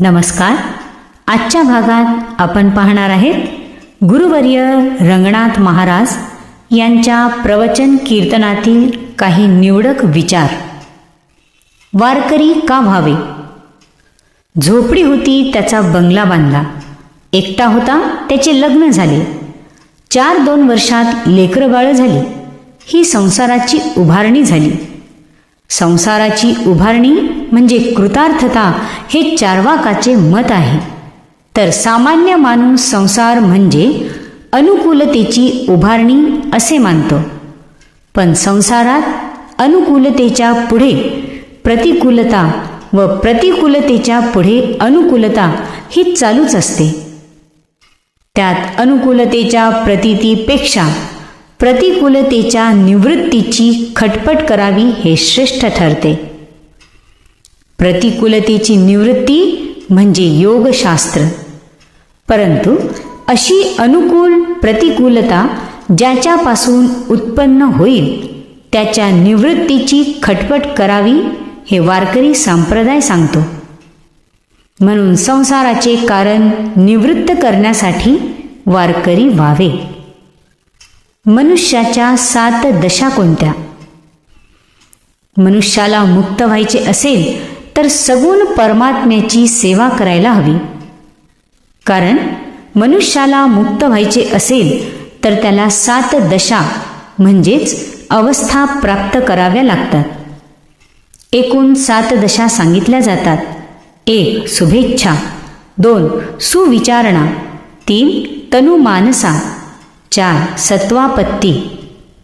नमस्कार. आजच्या भागात आपण पाहणार आहेत गुरुवर्य रंगनाथ महाराज यांच्या प्रवचन कीर्तनातील काही निवडक विचार. वारकरी का व्हावे? झोपडी होती त्याचा बंगला बांधला. एकटा होता त्याचे लग्न झाले. चार दोन वर्षात लेकरं बाळं झाली. ही संसाराची उभारणी झाली. संसाराची उभारणी म्हणजे कृतार्थता हे चारवाकाचे मत आहे. तर सामान्य माणूस संसार म्हणजे अनुकूलतेची उभारणी असे मानतो. पण संसारात अनुकूलतेच्या पुढे प्रतिकूलता व प्रतिकूलतेच्या पुढे अनुकूलता ही चालूच असते. त्यात अनुकूलतेच्या प्रतीतीपेक्षा प्रतिकूलतेच्या निवृत्तीची खटपट करावी हे श्रेष्ठ ठरते. प्रतिकूलतेची निवृत्ती म्हणजे योगशास्त्र. परंतु अशी अनुकूल प्रतिकूलता ज्याच्यापासून उत्पन्न होईल त्याच्या निवृत्तीची खटपट करावी हे वारकरी संप्रदाय सांगतो. म्हणून संसाराचे कारण निवृत्त करण्यासाठी वारकरी व्हावे. मनुष्याच्या सात दशा कोणत्या? मनुष्याला मुक्त व्हायचे असेल तर सगुण परमात्म्याची सेवा करायला हवी. कारण मनुष्याला मुक्त व्हायचे असेल तर त्याला सात दशा म्हणजेच अवस्था प्राप्त कराव्या लागतात. एकूण सात दशा सांगितल्या जातात. एक शुभेच्छा. दोन सुविचारणा. तीन तनुमानसा. चार सत्वापत्ती.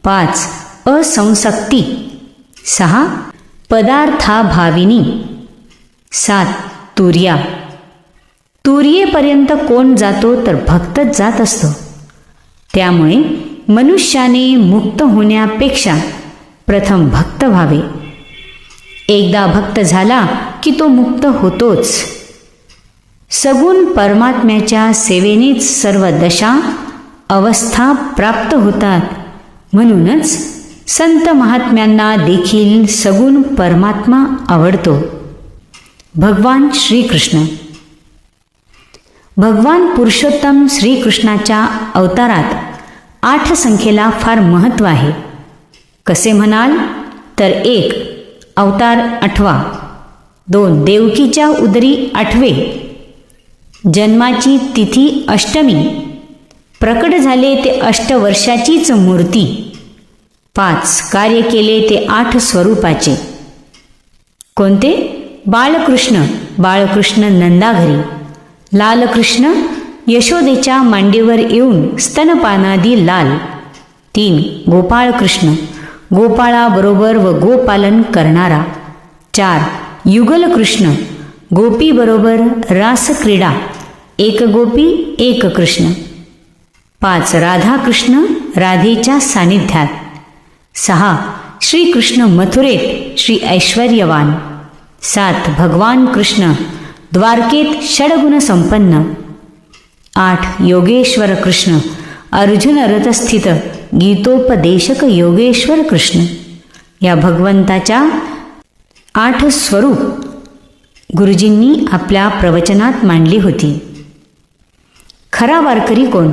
पाच असंसक्ती. सहा पदार्थाभाविनी. सात तुर्या. तुर्येपर्यंत कोण जातो तर भक्तच जात असतो. त्यामुळे मनुष्याने मुक्त होण्यापेक्षा प्रथम भक्त व्हावे. एकदा भक्त झाला की तो मुक्त होतोच. सगुण परमात्म्याच्या सेवेनेच सर्व दशा अवस्था प्राप्त होतात. म्हणूनच संत महात्म्यांना देखील सगुण परमात्मा आवडतो. भगवान श्रीकृष्ण. भगवान पुरुषोत्तम श्रीकृष्णाच्या अवतारात आठ संख्येला फार महत्त्व आहे. कसे म्हणाल? तर एक अवतार आठवा. दोन देवकीच्या उदरी आठवे. जन्माची तिथी अष्टमी. प्रकट झाले ते अष्टवर्षाचीच मूर्ती. पाच कार्य केले ते आठ स्वरूपाचे. कोणते? बाळकृष्ण बाळकृष्ण नंदाघरी. लालकृष्ण यशोदेच्या मांडीवर येऊन स्तनपानादी लाल. तीन गोपाळकृष्ण. गोपाळाबरोबर व गोपालन करणारा. चार युगलकृष्ण. गोपीबरोबर रासक्रीडा. एक गोपी एक कृष्ण. पाच राधाकृष्ण राधेच्या सानिध्यात. सहा श्रीकृष्ण मथुरेत श्री ऐश्वर्यवान. सात भगवान कृष्ण. द्वारकेत षडगुण संपन्न. आठ योगेश्वर कृष्ण. अर्जुन रथस्थित गीतोपदेशक योगेश्वर कृष्ण. या भगवंताच्या आठ स्वरूप गुरुजींनी आपल्या प्रवचनात मांडली होती. खरा वारकरी कोण?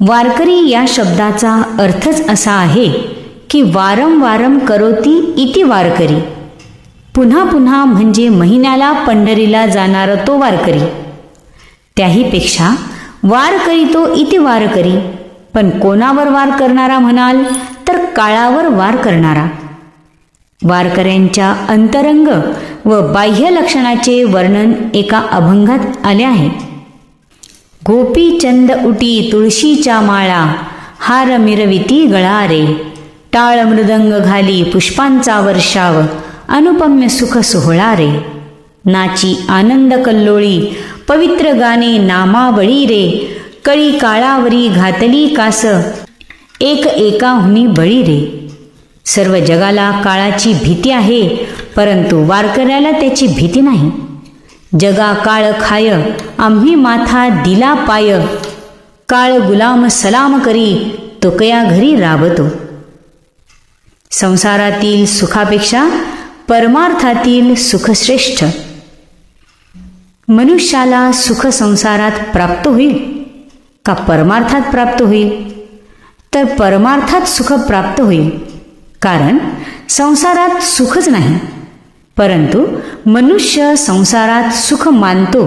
वारकरी या शब्दाचा अर्थच असा आहे की वारंवारम करोती इति वारकरी. पुन्हा पुन्हा म्हणजे महिन्याला पंढरीला जाणारा तो वारकरी. त्याहीपेक्षा वार करी तो इति वारकरी पण कोणावर वार करणारा म्हणाल तर काळावर वार करणारा. वारकऱ्यांच्या अंतरंग व बाह्य लक्षणाचे वर्णन एका अभंगात आले आहे. गोपीचंद उटी तुळशीच्या माळा हार मिरविती गळा रे. टाळ मृदंग घाली पुष्पांचा वर्षाव अनुपम्य सुख सोहळा रे नाची आनंद कल्लोळी पवित्र गाणे नामावळी रे कळी काळावरी घातली कास एक एकाहुनी बळी रे सर्व जगाला काळाची भीती आहे परंतु वारकऱ्याला त्याची भीती नाही जगा काळ खाय आम्ही माथा दिला पाय काळ गुलाम सलाम करी तो कया घरी राबतो संसारातील सुखापेक्षा परमार्थातील सुखश्रेष्ठ. मनुष्याला सुख संसारात प्राप्त होईल का परमार्थात प्राप्त होईल? तर परमार्थात सुख प्राप्त होईल कारण संसारात सुखच नाही. परंतु मनुष्य संसारात सुख मानतो.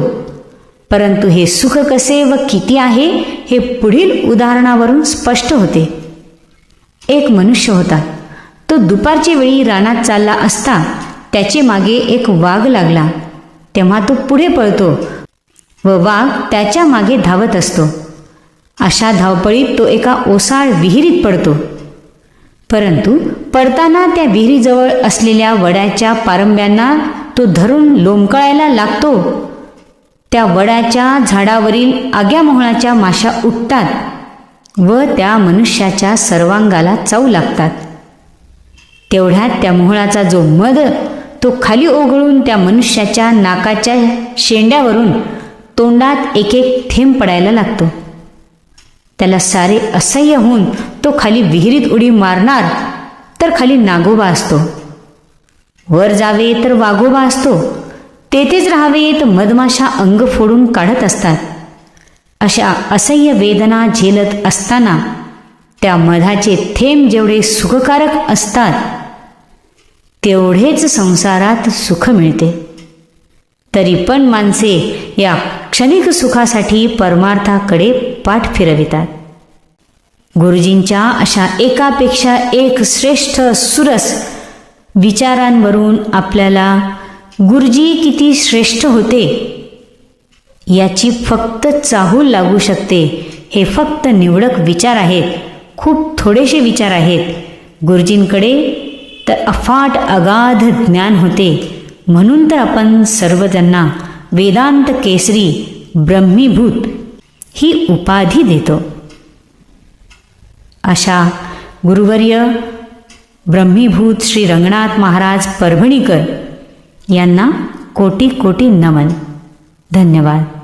परंतु हे सुख कसे व किती आहे हे पुढील उदाहरणावरून स्पष्ट होते. एक मनुष्य होता. तो दुपारच्या वेळी रानात चालला असता त्याचे मागे एक वाघ लागला. तेव्हा तो पुढे पळतो व वाघ त्याच्यामागे धावत असतो. अशा धावपळीत तो एका ओसाळ विहिरीत पडतो. परंतु पडताना त्या विहिरीजवळ असलेल्या वड्याच्या पारंब्यांना तो धरून लोंबकळायला लागतो. त्या वडाच्या झाडावरील आग्यामोहळाच्या माशा उठतात व त्या मनुष्याच्या सर्वांगाला चावू लागतात. तेवढ्यात त्या मोहळाचा जो मध तो खाली ओघळून त्या मनुष्याच्या नाकाच्या शेंड्यावरून तोंडात एक एक थेंब पडायला लागतो. त्याला सारे असह्य होऊन तो खाली विहिरीत उडी मारणार तर खाली नागोबा असतो. वर जावे तर वाघोबा असतो. तेथेच राहावे तर मधमाशा अंग फोडून काढत असतात. अशा असह्य वेदना झेलत असताना त्या मधाचे थेंब जेवढे सुखकारक असतात तेवढेच संसारात सुख मिळते. तरी पण माणसे या क्षणिक सुखासाठी परमार्थाकडे पाठ फिरवितात. गुरुजींच्या अशा एकापेक्षा एक श्रेष्ठ सुरस विचारांवरून आपल्याला गुरुजी किती श्रेष्ठ होते? याची फक्त चाहूल लागू शकते. हे फक्त निवडक विचार आहेत. खूप थोडेसे विचार आहेत. गुरुजींकडे तर अफाट अगाध ज्ञान होते. म्हणून तर आपण सर्वजणांना वेदांत केसरी ब्रह्मीभूत ही उपाधी देतो. अशा गुरुवर्य ब्रह्मीभूत श्री रंगनाथ महाराज परभणीकर यांना कोटी कोटी नमन. धन्यवाद.